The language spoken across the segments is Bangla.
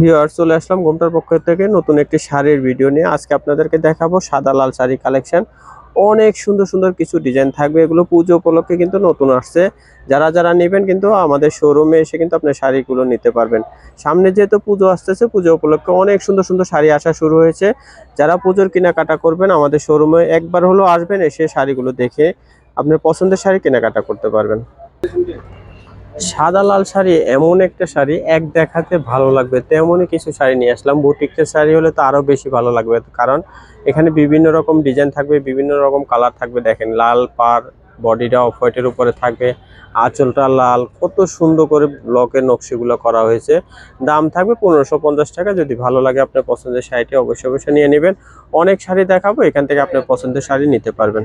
ভিউয়ার চলে আসলাম ঘুমটার পক্ষ থেকে নতুন একটি শাড়ির ভিডিও নিয়ে। আজকে আপনাদেরকে দেখাবো সাদা লাল শাড়ি কালেকশন। অনেক সুন্দর সুন্দর কিছু ডিজাইন থাকবে। এগুলো পুজো উপলক্ষে কিন্তু নতুন আসছে। যারা যারা নেবেন কিন্তু আমাদের শোরুমে এসে কিন্তু আপনার শাড়িগুলো নিতে পারবেন। সামনে যেহেতু পুজো আসতেছে, পুজো উপলক্ষে অনেক সুন্দর সুন্দর শাড়ি আসা শুরু হয়েছে। যারা পুজোর কেনাকাটা করবেন, আমাদের শোরুমে একবার হলো আসবেন, এসে শাড়িগুলো দেখে আপনার পছন্দের শাড়ি কেনাকাটা করতে পারবেন। সাদা লাল শাড়ি, এমন একটা শাড়ি, এক দেখাতে ভালো লাগবে। তেমনই কিছু শাড়ি নিয়ে আসলাম। বুটিকের শাড়ি হলে তো আরও বেশি ভালো লাগবে, কারণ এখানে বিভিন্ন রকম ডিজাইন থাকবে, বিভিন্ন রকম কালার থাকবে। দেখেন, লাল পার বডিটা অফ হোয়াইটের উপরে থাকবে, আঁচলটা লাল। কত সুন্দর করে ব্লকের নকশিগুলো করা হয়েছে। দাম থাকবে পনেরোশো পঞ্চাশ টাকা। যদি ভালো লাগে আপনার পছন্দের শাড়িটি অবশ্যই অবশ্যই নিয়ে নেবেন। অনেক শাড়ি দেখাবো, এখান থেকে আপনার পছন্দের শাড়ি নিতে পারবেন।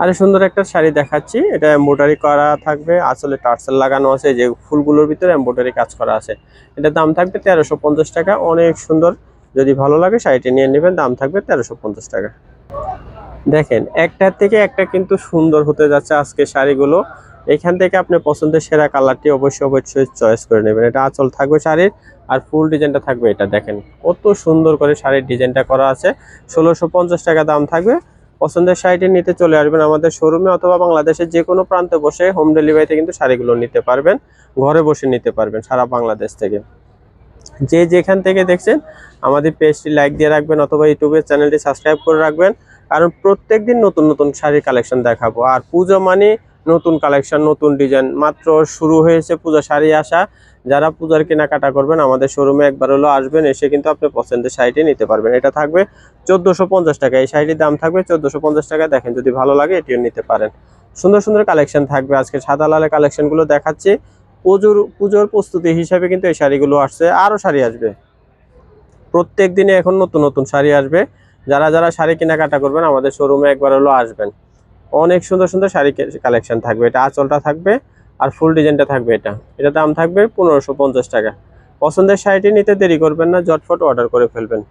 আরে সুন্দর একটা শাড়ি দেখাচ্ছি। এটা এম্ব্রয়ডারি করা থাকবে, আসলে টার্সেল লাগানো আছে, যে ফুলগুলোর ভিতরে এম্ব্রয়ডারি কাজ করা আছে। এটা দাম থাকবে তেরোশো পঞ্চাশ টাকা, অনেক সুন্দর। যদি ভালো লাগে শাড়িটি নিয়ে নেবেন, দাম থাকবে তেরোশো পঞ্চাশ টাকা। দেখেন একটার থেকে একটা কিন্তু সুন্দর হতে যাচ্ছে আজকে শাড়িগুলো। এখান থেকে আপনি পছন্দের সেরা কালারটি অবশ্যই অবশ্যই চয়েস করে নেবেন। এটা আঁচল থাকবে শাড়ির, আর ফুল ডিজাইনটা থাকবে এটা। দেখেন, কত সুন্দর করে শাড়ির ডিজাইনটা করা আছে। ষোলোশো টাকা দাম থাকবে। পছন্দের শাড়িটি নিতে চলে আসবেন আমাদের শোরুমে অথবা বাংলাদেশের যে কোনো প্রান্তে বসে হোম ডেলিভারিতে কিন্তু শাড়িগুলো নিতে পারবেন, ঘরে বসে নিতে পারবেন সারা বাংলাদেশ থেকে। যে যেখান থেকে দেখছেন, আমাদের পেজটি লাইক দিয়ে রাখবেন অথবা ইউটিউবের চ্যানেলটি সাবস্ক্রাইব করে রাখবেন। কারণ প্রত্যেক দিন নতুন নতুন শাড়ির কালেকশন দেখাবো। আর পুজো মানে নতুন কালেকশন, নতুন ডিজাইন। মাত্র শুরু হয়েছে পূজা শাড়ি আসা। যারা পূজার কেনাকাটা করবেন, আমাদের শোরুমে একবার হলো আসবেন, এসে কিন্তু আপনি পছন্দের শাড়িটি নিতে পারবেন। এটা থাকবে চোদ্দোশো পঞ্চাশ টাকা। এই শাড়িটির দাম থাকবে চোদ্দোশো পঞ্চাশ টাকা দেখেন যদি ভালো লাগে, এটিও নিতে পারেন। সুন্দর সুন্দর কালেকশন থাকবে। আজকে সাদা লালের কালেকশনগুলো দেখাচ্ছি। পুজোর পুজোর প্রস্তুতি হিসাবে কিন্তু এই শাড়িগুলো আসছে। আরও শাড়ি আসবে। প্রত্যেক দিনে এখন নতুন নতুন শাড়ি আসবে। যারা যারা শাড়ি কেনাকাটা করবেন, আমাদের শোরুমে একবার হলো আসবেন। অনেক সুন্দর সুন্দর শাড়ি কালেকশন থাকবে। এটা আঁচলটা থাকবে আর ফুল ডিজাইনটা থাকবে এটা। এটা দাম থাকবে পনেরোশো পঞ্চাশ টাকা। পছন্দের শাড়িটি নিতে দেরি করবেন না জটফট অর্ডার করে ফেলবেন।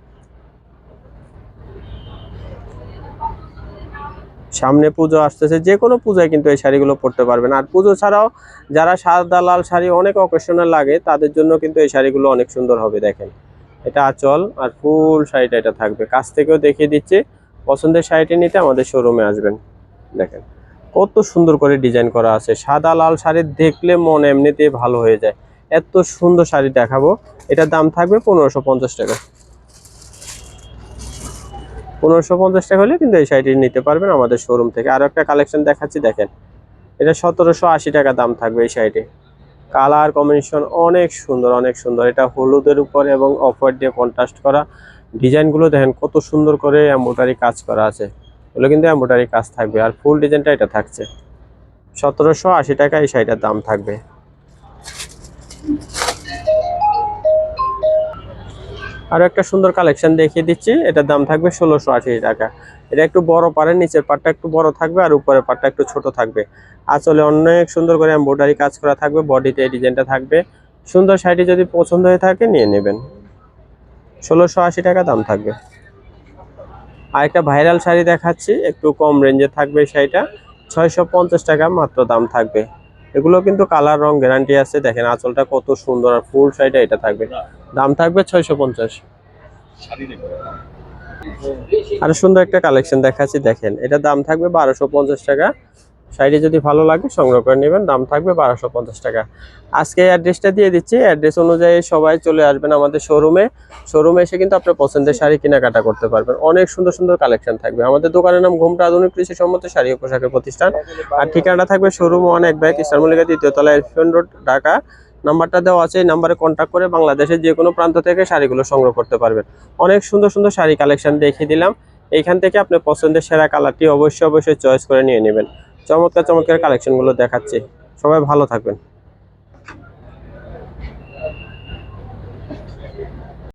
সামনে পুজো আসতেছে, যে কোনো পূজায় কিন্তু এই শাড়িগুলো পরতে পারবেন। আর পুজো ছাড়াও যারা সাদা, লাল শাড়ি অনেক অকেশনাল লাগে, তাদের জন্য কিন্তু এই শাড়িগুলো অনেক সুন্দর হবে, দেখেন। এটা আঁচল আর ফুল শাড়িটা এটা থাকবে। কাছ থেকেও দেখিয়ে দিচ্ছি, পছন্দের শাড়িটি নিতে আমাদের শোরুমে আসবেন। দেখেন, কত সুন্দর করে ডিজাইন করা আছে। সাদা, লাল শাড়ি দেখলে মন এমনিতে ভালো হয়ে যায়। এত সুন্দর শাড়ি দেখাবো। এটার দাম থাকবে পনেরোশো পঞ্চাশ টাকা। পনেরোশো পঞ্চাশ টাকা হলে কিন্তু এই শাড়িটি নিতে পারবেন আমাদের শোরুম থেকে। আরও একটা কালেকশন দেখাচ্ছি, দেখেন। এটা সতেরোশো আশি টাকা দাম থাকবে এই শাড়িটি। কালার কম্বিনেশন অনেক সুন্দর অনেক সুন্দর। এটা হলুদের উপর এবং অফ হোয়াইট দিয়ে কন্ট্রাস্ট করা। ডিজাইনগুলো দেখেন, কত সুন্দর করে এম্বোটারি কাজ করা আছে। এগুলো কিন্তু এম্বোটারি কাজ থাকবে। আর ফুল ডিজাইনটা এটা থাকছে। সতেরোশো আশি টাকা এই শাড়িটার দাম থাকবে। আরও একটা সুন্দর কালেকশন দেখিয়ে দিচ্ছি। এটার দাম থাকবে ষোলোশো আশি টাকা। এটা একটু বড় পারে নিচের পাটটা একটু বড় থাকবে আর উপরের পাটটা একটু ছোট থাকবে। আসলে অনেক সুন্দর করে এম্ব্রয়ডারি কাজ করা থাকবে, বডিতে ডিজাইনটা থাকবে। সুন্দর শাড়িটি যদি পছন্দ হয়ে থাকে, নিয়ে নেবেন। ষোলোশো আশি টাকা দাম থাকবে। আর একটা ভাইরাল শাড়ি দেখাচ্ছি, একটু কম রেঞ্জে থাকবে শাড়িটা, ছয়শো পঞ্চাশ টাকা মাত্র দাম থাকবে। এগুলো কিন্তু কালার, রং গ্যারান্টি আছে, দেখেন আঁচলটা কত সুন্দর আর ফুল শাড়িটা এটা থাকবে। দাম থাকবে ছয়শো পঞ্চাশ। আর সুন্দর একটা কালেকশন দেখাচ্ছি, দেখেন, এটা দাম থাকবে বারোশো টাকা। শাড়ি যদি ভালো লাগে সংগ্রহ করে নেবেন, দাম থাকবে বারোশো পঞ্চাশ টাকা। আজকে অ্যাড্রেসটা দিয়ে দিচ্ছি। অ্যাড্রেস অনুযায়ী সবাই চলে আসবেন আমাদের শোরুমে। শোরুমে এসে কিন্তু আপনার পছন্দের শাড়ি কেনাকাটা করতে পারবেন। অনেক সুন্দর সুন্দর কালেকশন থাকবে। আমাদের দোকানের নাম ঘুমটা আধুনিক কৃষি সম্মত শাড়ি ও পোশাকের প্রতিষ্ঠান। আর ঠিকানা থাকবে শোরুম এক ব্যাগ ইস্টার মল্লিকা দ্বিতীয় তলা এলিফেন্ট রোড, ঢাকা। নাম্বারটা দেওয়া আছে, এই নাম্বারে কন্ট্যাক্ট করে বাংলাদেশের যে কোনো প্রান্ত থেকে শাড়িগুলো সংগ্রহ করতে পারবেন। অনেক সুন্দর সুন্দর শাড়ি কালেকশন দেখিয়ে দিলাম। এইখান থেকে আপনার পছন্দের সেরা কালারটি অবশ্যই অবশ্যই চয়েস করে নিয়ে নেবেন। চমৎকার চমৎকার কালেকশনগুলো দেখাচ্ছে। সবাই ভালো থাকবেন।